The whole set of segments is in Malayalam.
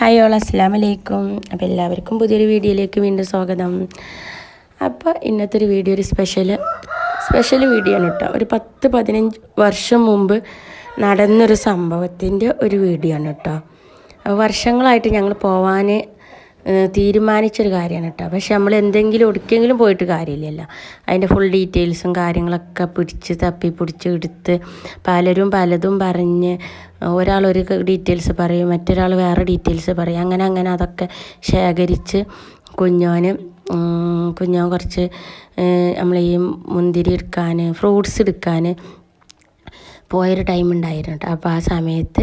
ഹായ് ഓൾ അസ്സാം വലൈക്കും അപ്പോൾ എല്ലാവർക്കും പുതിയൊരു വീഡിയോയിലേക്ക് വീണ്ടും സ്വാഗതം. അപ്പോൾ ഇന്നത്തെ ഒരു വീഡിയോ ഒരു സ്പെഷ്യൽ സ്പെഷ്യൽ വീഡിയോ ആണ് കേട്ടോ ഒരു പത്ത് പതിനഞ്ച് വർഷം മുമ്പ് നടന്നൊരു സംഭവത്തിന്റെ ഒരു വീഡിയോ ആണ് കേട്ടോ വർഷങ്ങളായിട്ട് ഞങ്ങൾ പോവാൻ തീരുമാനിച്ചൊരു കാര്യമാണ് കേട്ടോ. പക്ഷെ നമ്മൾ എന്തെങ്കിലും ഒടുക്കെങ്കിലും പോയിട്ട് കാര്യമില്ലല്ലോ. അതിന്റെ ഫുൾ ഡീറ്റെയിൽസും കാര്യങ്ങളൊക്കെ പിടിച്ച് തപ്പി പിടിച്ച് എടുത്ത് പലരും പലതും പറഞ്ഞ് ഒരാൾ ഒരു ഡീറ്റെയിൽസ് പറയും മറ്റൊരാൾ വേറെ ഡീറ്റെയിൽസ് പറയും. അങ്ങനെ അങ്ങനെ അതൊക്കെ ശേഖരിച്ച് കുഞ്ഞോന് കുഞ്ഞോ കുഞ്ഞോൻ കുറച്ച് നമ്മൾ ഈ മുന്തിരി എടുക്കാൻ ഫ്രൂട്ട്സ് എടുക്കാൻ പോയൊരു ടൈം ഉണ്ടായിരുന്നു കേട്ടോ അപ്പോൾ ആ സമയത്ത്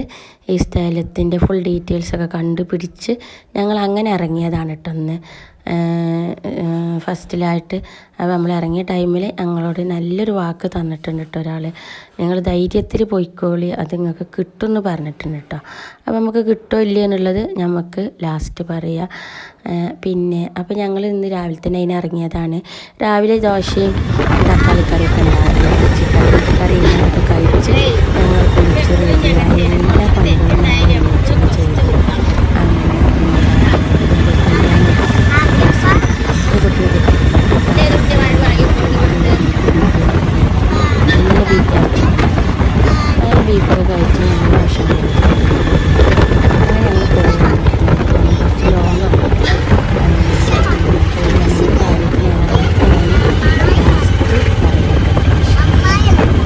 ഈ സ്ഥലത്തിന്റെ ഫുൾ ഡീറ്റെയിൽസൊക്കെ കണ്ടുപിടിച്ച് ഞങ്ങൾ അങ്ങനെ ഇറങ്ങിയതാണ് കേട്ടോ ഒന്ന് ഫസ്റ്റിലായിട്ട് നമ്മൾ ഇറങ്ങിയ ടൈമിൽ ഞങ്ങളോട് നല്ലൊരു വാക്ക് തന്നിട്ടുണ്ട് കേട്ടോ ഒരാൾ നിങ്ങൾ ധൈര്യത്തിൽ പോയിക്കോളി അത് നിങ്ങൾക്ക് കിട്ടുമെന്ന് പറഞ്ഞിട്ടുണ്ട് കേട്ടോ അപ്പോൾ നമുക്ക് കിട്ടോ ഇല്ല എന്നുള്ളത് നമുക്ക് ലാസ്റ്റ് പറയാം. പിന്നെ അപ്പോൾ ഞങ്ങൾ ഇന്ന് രാവിലെ തന്നെ അതിന് ഇറങ്ങിയതാണ്. രാവിലെ ദോശയും തക്കാളിക്കറിയൊക്കെ ഉണ്ടായിരുന്നു ചിക്കൻ കറി ഇങ്ങനെയൊക്കെ കഴിച്ച് കുളിച്ച് റെഡിയായി എല്ലാ പണികളും ചെയ്തു അങ്ങനെ നല്ല ബീഫാണ് അങ്ങനെ ബീഫൊക്കെ കഴിച്ച് ഞങ്ങൾ ഭക്ഷണം കഴിച്ചു അങ്ങനെ ഞങ്ങൾ പോകുന്നു കുറച്ച് ലോങ്ങൊക്കെ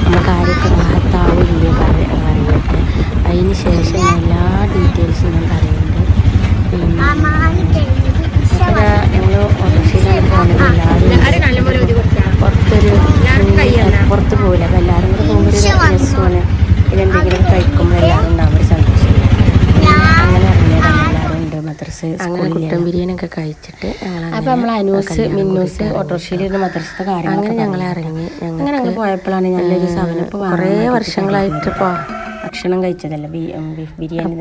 നമുക്ക് ആരൊക്കെ റാഹത്താവില്ലേ അറിയട്ടെ അതിന് ശേഷം ഞാൻ എല്ലാ ഡീറ്റെയിൽസും ഞാൻ പറയുന്നുണ്ട് പിന്നെ അപ്പോൾ ഞങ്ങൾ ഓട്ടോറിക്ഷയിലാണ് പോകുന്നത് എല്ലാവരും പുറത്തൊരു പുറത്ത് പോകില്ല അപ്പോൾ എല്ലാവരും കൂടെ പോകുമ്പോൾ ഒരു രസമാണ് പിന്നെ എന്തെങ്കിലും കഴിക്കുമ്പോൾ എല്ലാവരും ഉണ്ടാവും ഒരു സന്തോഷം അങ്ങനെ ഇറങ്ങിയതാണ് എല്ലാവരും ഉണ്ട് മദ്രസ് അങ്ങനെ കുട്ടൻ ബിരിയാണി ഒക്കെ കഴിച്ചിട്ട് അപ്പോൾ നമ്മൾ അനൂസ് മിന്നൂസ് ഓട്ടോറിക്ഷയിലിരുന്ന് മദ്രസത്തെ കാര്യങ്ങൾ അങ്ങനെ ഞങ്ങൾ ഇറങ്ങി അങ്ങനെ ഞങ്ങൾ പോയപ്പോഴാണ് നല്ലൊരു കുറേ വർഷങ്ങളായിട്ട് ഭക്ഷണം കഴിച്ചതല്ല? ബീഫ് ബിരിയാണി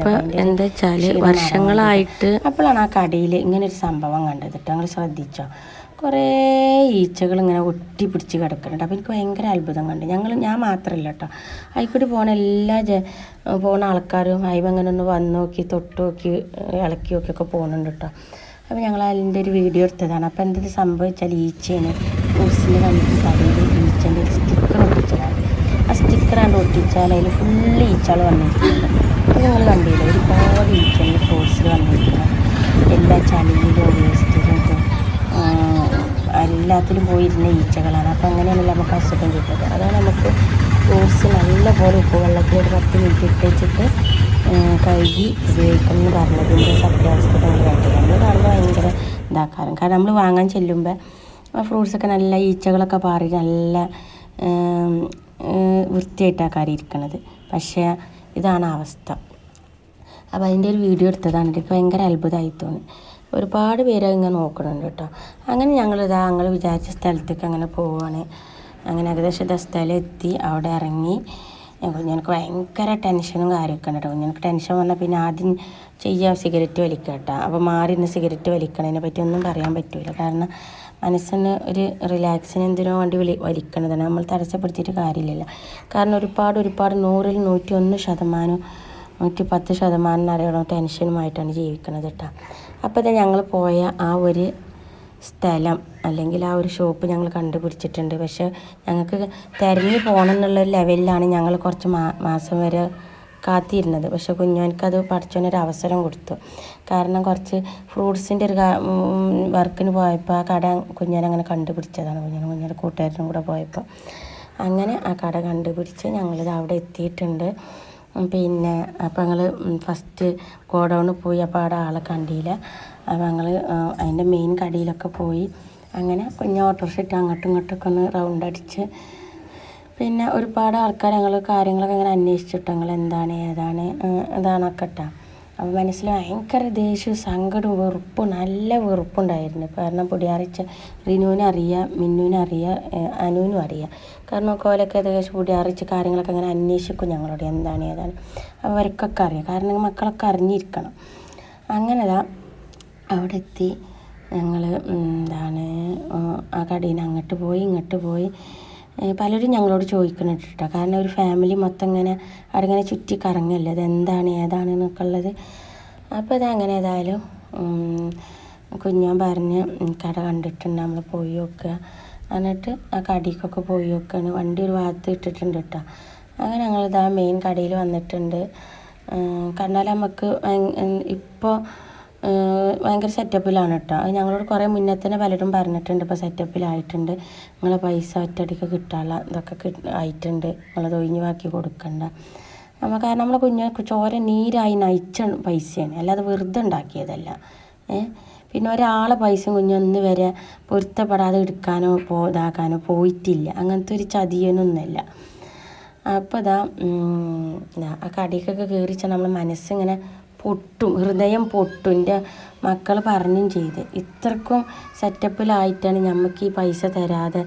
എന്താ വെച്ചാൽ വർഷങ്ങളായിട്ട് അപ്പോഴാണ് ആ കടയിൽ ഇങ്ങനെ ഒരു സംഭവം കണ്ടത്. ഞങ്ങൾ ശ്രദ്ധിച്ചോ? കുറേ ഈച്ചകൾ ഇങ്ങനെ ഒട്ടി പിടിച്ച് കിടക്കുന്നുണ്ട്. അപ്പോൾ എനിക്ക് ഭയങ്കര അത്ഭുതം കണ്ട്. ഞങ്ങൾ ഞാൻ മാത്രമല്ല കേട്ടോ. അതിൽക്കൂടി പോണ എല്ലാ ജ പോണ ആൾക്കാരും അയവ് അങ്ങനെ ഒന്ന് വന്ന് നോക്കി തൊട്ട് നോക്കി ഇളക്കി നോക്കിയൊക്കെ പോകുന്നുണ്ട് കേട്ടോ. അപ്പോൾ ഞങ്ങൾ അതിന്റെ ഒരു വീഡിയോ എടുത്തതാണ്. അപ്പോൾ എന്തത് സംഭവിച്ചാൽ ഈച്ചയാണ് ഫ്രൂട്ട്സിന്റെ കണ്ടിട്ട് തലയിൽ ഈച്ചന്റെ ഒരു സ്റ്റിക്കർ ഒട്ടിച്ചതാണ്. ആ സ്റ്റിക്കറാണ്ട് ഒട്ടിച്ചാൽ അതിൽ ഫുള്ള് ഈച്ചകൾ വന്നിട്ടുണ്ട് അപ്പോൾ ഞങ്ങൾ കണ്ടില്ല ഒരുപാട് ഈച്ചകൾ ഫ്രൂട്ട്സിൽ എല്ലാത്തിലും പോയിരുന്ന ഈച്ചകളാണ്. അപ്പോൾ അങ്ങനെയാണല്ലോ നമുക്ക് അസുഖം കിട്ടുന്നത് അതാണ് നമുക്ക് ഫ്രൂട്ട്സ് നല്ലപോലെ ഉപ്പ് വെള്ളത്തിൽ ഒരു പത്ത് മിനിറ്റ് ഇട്ട് വെച്ചിട്ട് കഴുകി ഉപയോഗിക്കണം എന്ന് പറഞ്ഞതിന്റെ സത്യാവസ്ഥ നമ്മൾ കണ്ടില്ല നമ്മൾ കാണുമ്പോൾ ഭയങ്കര ഇതാക്കാറും കാരണം നമ്മൾ വാങ്ങാൻ ചെല്ലുമ്പോൾ ആ ഫ്രൂട്ട്സൊക്കെ നല്ല ഈച്ചകളൊക്കെ പാറി നല്ല വൃത്തിയായിട്ടാണ് ഇരിക്കണത്. പക്ഷേ ഇതാണ് അവസ്ഥ. അപ്പോൾ അതിന്റെ ഒരു വീഡിയോ എടുത്തതാണ്. എനിക്ക് ഭയങ്കര അത്ഭുതമായി തോന്നി. ഒരുപാട് പേര് ഇങ്ങനെ നോക്കുന്നുണ്ട് കേട്ടോ. അങ്ങനെ ഞങ്ങളിതാ ഞങ്ങൾ വിചാരിച്ച സ്ഥലത്തേക്ക് അങ്ങനെ പോവുകയാണ് അങ്ങനെ ഏകദേശം ഇതാ സ്ഥലം എത്തി. അവിടെ ഇറങ്ങി. കുഞ്ഞനക്ക് ഭയങ്കര ടെൻഷനും കാര്യമൊക്കെ കേട്ടോ. കുഞ്ഞനക്ക് ടെൻഷൻ വന്നാൽ പിന്നെ ആദ്യം ചെയ്യാം സിഗരറ്റ് വലിക്കുക കേട്ടോ. അപ്പോൾ മാറി നിന്ന് സിഗരറ്റ് വലിക്കണതിനെ പറ്റി ഒന്നും പറയാൻ പറ്റില്ല കാരണം മനസ്സിന് ഒരു റിലാക്സിന് എന്തിനോ വേണ്ടി വിളി വലിക്കണതാണ്. നമ്മൾ തടസ്സപ്പെടുത്തിയിട്ട് കാര്യമില്ല കാരണം ഒരുപാട് ഒരുപാട് നൂറിൽ നൂറ്റി ഒന്ന് ശതമാനം നൂറ്റി പത്ത് ശതമാനം അറിയണം ടെൻഷനുമായിട്ടാണ് ജീവിക്കുന്നത് കേട്ടോ. അപ്പോൾ ഇത് ഞങ്ങൾ പോയ ആ ഒരു സ്ഥലം അല്ലെങ്കിൽ ആ ഒരു ഷോപ്പ് ഞങ്ങൾ കണ്ടുപിടിച്ചിട്ടുണ്ട്. പക്ഷേ ഞങ്ങൾക്ക് തിരഞ്ഞു പോകണം എന്നുള്ള ലെവലിലാണ് ഞങ്ങൾ കുറച്ച് മാസം വരെ കാത്തിരുന്നത്. പക്ഷെ അത് പഠിച്ചോനൊരു അവസരം കൊടുത്തു. കാരണം കുറച്ച് ഫ്രൂട്ട്സിന്റെ ഒരു വർക്കിന് പോയപ്പോൾ ആ കട കുഞ്ഞനങ്ങനെ കണ്ടുപിടിച്ചതാണ്. കുഞ്ഞനും കുഞ്ഞിന്റെ കൂട്ടുകാരനും കൂടെ പോയപ്പോൾ. അങ്ങനെ ആ കട കണ്ടുപിടിച്ച് ഞങ്ങളിത് അവിടെ എത്തിയിട്ടുണ്ട്. പിന്നെ അപ്പം ഞങ്ങൾ ഫസ്റ്റ് ഗോഡൗണിൽ പോയി അപ്പോൾ അവിടെ ആളെ കണ്ടില്ല. അപ്പം ഞങ്ങൾ അതിന്റെ മെയിൻ കടയിലൊക്കെ പോയി. അങ്ങനെ കുഞ്ഞ ഓട്ടോറിക്ഷ ഇട്ട് അങ്ങോട്ടും ഇങ്ങോട്ടൊക്കെ ഒന്ന് റൗണ്ട് അടിച്ച്. പിന്നെ ഒരുപാട് ആൾക്കാർ ഞങ്ങൾ കാര്യങ്ങളൊക്കെ ഇങ്ങനെ അന്വേഷിച്ചിട്ട് ഞങ്ങൾ എന്താണ് ഏതാണ് ഇതാണൊക്കെ ഇട്ടാ അപ്പോൾ മനസ്സിൽ ഭയങ്കര ദേഷ്യവും സങ്കടവും വെറുപ്പും നല്ല വെറുപ്പുണ്ടായിരുന്നു. കാരണം പൊടിയാറിച്ച റിനുവിനെ അറിയാം മിന്നുവിനെ അറിയാം അനുവിനും അറിയാം. കാരണം കോലൊക്കെ ഏകദേശം പൊടിയാറിച്ച് കാര്യങ്ങളൊക്കെ അങ്ങനെ അന്വേഷിക്കും ഞങ്ങളോട് എന്താണ് ഏതാണ്. അവർക്കൊക്കെ അറിയാം കാരണം മക്കളൊക്കെ അറിഞ്ഞിരിക്കണം. അങ്ങനെ ദാ അവിടെ എത്തി ഞങ്ങൾ എന്താണ് ആ കടയിൽ അങ്ങോട്ട് പോയി ഇങ്ങോട്ട് പോയി. പലരും ഞങ്ങളോട് ചോദിക്കുന്നുണ്ട് കേട്ടോ. കാരണം ഒരു ഫാമിലി മൊത്തം ഇങ്ങനെ അവിടെ ഇങ്ങനെ ചുറ്റി കറങ്ങല്ലേ? അത് എന്താണ് ഏതാണ് എന്നൊക്കെ ഉള്ളത്. അപ്പോൾ അതങ്ങനെ ഏതായാലും കുഞ്ഞാൻ പറഞ്ഞ് കട കണ്ടിട്ടുണ്ട്. നമ്മൾ പോയി നോക്കുക. എന്നിട്ട് ആ കടിക്കൊക്കെ പോയി നോക്കുകയാണ് വണ്ടി ഒരു ഭാഗത്ത് ഇട്ടിട്ടുണ്ട് കേട്ടോ. അങ്ങനെ ഞങ്ങളിതാ മെയിൻ കടയിൽ വന്നിട്ടുണ്ട്. കണ്ടാൽ നമുക്ക് ഇപ്പോൾ ഭയങ്കര സെറ്റപ്പിലാണ് കേട്ടോ അത് ഞങ്ങളോട് കുറേ മുന്നേ തന്നെ പലരും പറഞ്ഞിട്ടുണ്ട്. ഇപ്പോൾ സെറ്റപ്പിലായിട്ടുണ്ട് നിങ്ങളെ പൈസ ഒറ്റയടിക്ക് കിട്ടാനുള്ള ഇതൊക്കെ ആയിട്ടുണ്ട്. നിങ്ങളത് ഒഴിഞ്ഞു ബാക്കി കൊടുക്കണ്ട. നമ്മൾ കാരണം നമ്മളെ കുഞ്ഞ് ചോര നീരായി നയിച്ച പൈസയാണ്. അല്ലാതെ വെറുതെ ഉണ്ടാക്കിയതല്ല. ഏ പിന്നെ ഒരാളെ പൈസ കുഞ്ഞൊന്ന് വരെ പൊരുത്തപ്പെടാതെ എടുക്കാനോ പോ ഇതാക്കാനോ പോയിട്ടില്ല. അങ്ങനത്തെ ഒരു ചതിയനൊന്നുമില്ല. അപ്പോൾ ഇതാ ആ കടിക്കൊക്കെ കയറിച്ചാൽ നമ്മൾ മനസ്സിങ്ങനെ പൊട്ടും ഹൃദയം പൊട്ടും എന്റെ മക്കൾ പറഞ്ഞും ചെയ്ത്. ഇത്രക്കും സെറ്റപ്പിലായിട്ടാണ് നമുക്ക് ഈ പൈസ തരാതെ